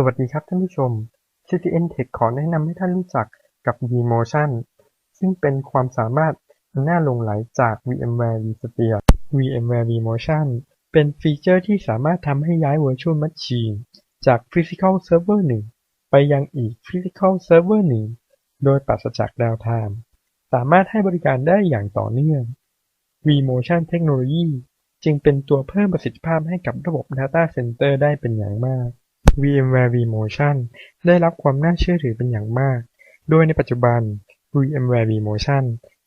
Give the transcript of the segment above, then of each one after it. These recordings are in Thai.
สวัสดีครับท่านผู้ชม CTN Tech ขอแนะนำให้ท่านรู้จักกับ vMotion ซึ่งเป็นความสามารถน่าลงไหลจาก VMware vSphere VMware vMotion เป็นฟีเจอร์ที่สามารถทำให้ย้าย Virtual Machine จาก Physical Server หนึ่งไปยังอีก Physical Server หนึ่งโดยปราศจากดาวน์ไทม์สามารถให้บริการได้อย่างต่อเนื่อง vMotion Technology จึงเป็นตัวเพิ่มประสิทธิภาพให้กับระบบ Data Center ได้เป็นอย่างมาก VMware vMotion ได้รับความน่าเชื่อถือเป็นอย่างมาก โดยในปัจจุบัน VMware vMotion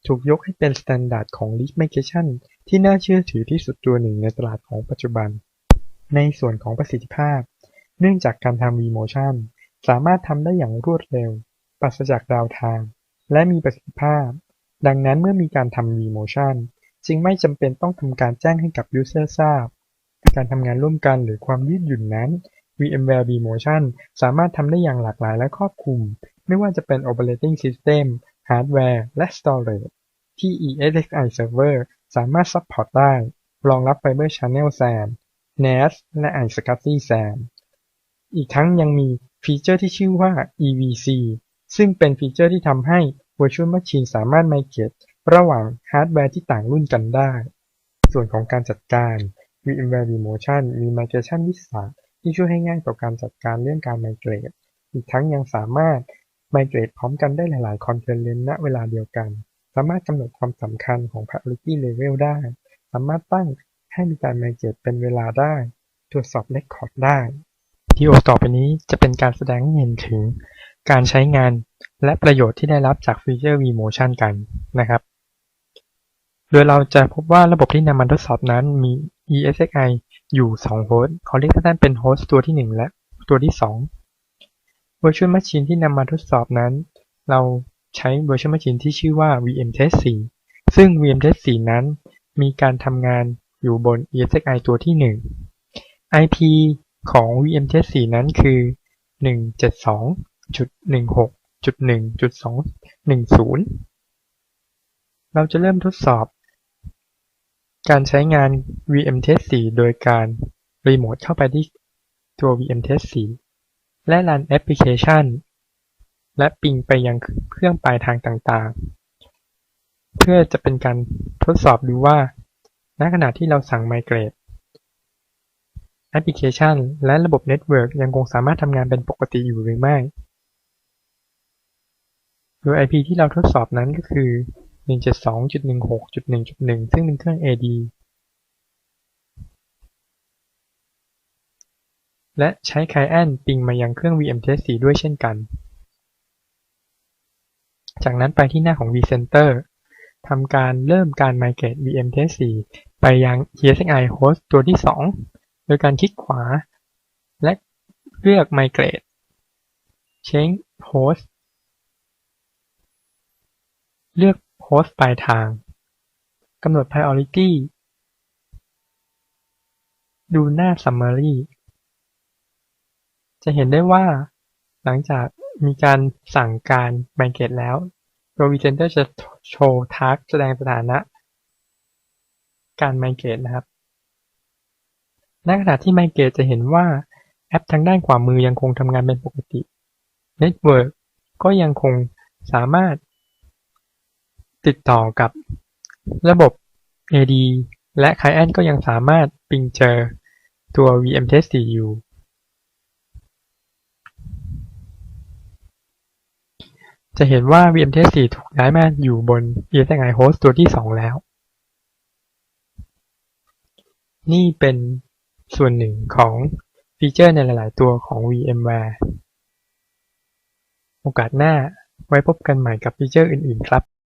ถูกยกให้เป็นสแตนดาร์ดของ Lead Migration ที่น่าเชื่อถือที่สุดตัวหนึ่งในตลาดของปัจจุบัน ในส่วนของประสิทธิภาพ เนื่องจากการทำ vMotion สามารถทำได้อย่างรวดเร็ว ปราศจากดาวน์ไทม์และมีประสิทธิภาพ ดังนั้นเมื่อมีการทำ vMotion จึงไม่จำเป็นต้องทำการแจ้งให้กับ User ทราบ การทำงานร่วมกันหรือความยืดหยุ่นนั้น VMware vMotion สามารถทำได้อย่างหลากหลายและครอบคลุม ไม่ว่าจะเป็น Operating System Hardware และ Storage ที่ ESXi Server สามารถซัพพอร์ตได้ รองรับ Fiber Channel SAN NAS และ iSCSI SAN อีกทั้งยังมีฟีเจอร์ที่ชื่อว่า EVC ซึ่งเป็นฟีเจอร์ที่ทำให้ Virtual Machine สามารถ migrate ระหว่างฮาร์ดแวร์ที่ต่างรุ่นกันได้ ส่วนของการจัดการ VMware vMotion มี Migration Wizard ที่ช่วยให้ง่ายต่อการจัดการเรื่องการ migrate อีกทั้งยังสามารถ migrate พร้อมกันได้หลาย ๆ Containment ณ เวลาเดียวกัน สามารถกำหนดความสำคัญของ Priority Level ได้ สามารถตั้งให้มีการ migrate เป็นเวลาได้ ตรวจสอบ Record ได้วิดีโอต่อไปนี้จะเป็นการแสดงให้เห็นถึงการใช้งานและประโยชน์ที่ได้รับจากฟีเจอร์ vMotion กันนะครับ โดยเราจะพบว่าระบบที่นำมาทดสอบนั้นมี ESXi อยู่2โฮสต์ เขาเรียกสั้น ๆ เป็นโฮสต์ตัวที่1และตัวที่2 Virtual Machine ที่นำมาทดสอบนั้น เราใช้ Virtual Machine ที่ชื่อว่า VMTest4 ซึ่ง VMTest4 นั้น มีการทำงานอยู่บน ESXi ตัวที่1 IP ของ VMTest4 นั้นคือ 172.16.1.2.10 เราจะเริ่มทดสอบ การใช้งาน VMTest4 โดยการ รีโมทเข้าไปที่ตัว VMTest4 และรันแอปพลิเคชัน และปิงไปยังเครื่องปลายทางต่างๆ เพื่อจะเป็นการทดสอบดูว่า ณ ขณะที่เราสั่ง Migrate แอปพลิเคชัน และระบบเน็ตเวิร์กยังคงสามารถทำงานเป็นปกติอยู่หรือไม่ โดย IP ที่เราทดสอบนั้นก็คือ 172.16.1.1ซึ่งเป็นเครื่อง AD และใช้ Client ปิงมายังเครื่อง VMTest4 ด้วยเช่นกัน จากนั้นไปที่หน้าของ vCenter ทำการเริ่มการ migrate VMTest4 ไปยัง ESXi host ตัวที่ 2 โดยการคลิกขวา และเลือก migrate change host เลือก สต์ปลายทาง กำหนด priority ดูหน้า summary จะเห็นได้ว่า หลังจากมีการสั่งการ migrate แล้ว ตัว vCenter จะโชว์ task แสดงสถานะ การ migrate นะครับในขณะที่ migrate จะเห็นว่าแอปทางด้านขวามือยังคงทำงานเป็นปกติ Network ก็ยังคงสามารถ ติดต่อกับระบบ AD และ Client ก็ยังสามารถปิงเจอตัว VMTest4 อยู่ จะเห็นว่า VMTest4 ถูกย้ายมาอยู่บน ESXi host ตัวที่ 2 แล้ว นี่เป็นส่วนหนึ่งของฟีเจอร์ในหลาย ๆ ตัวของ VMware โอกาสหน้าไว้พบกันใหม่กับฟีเจอร์อื่น ๆ ครับ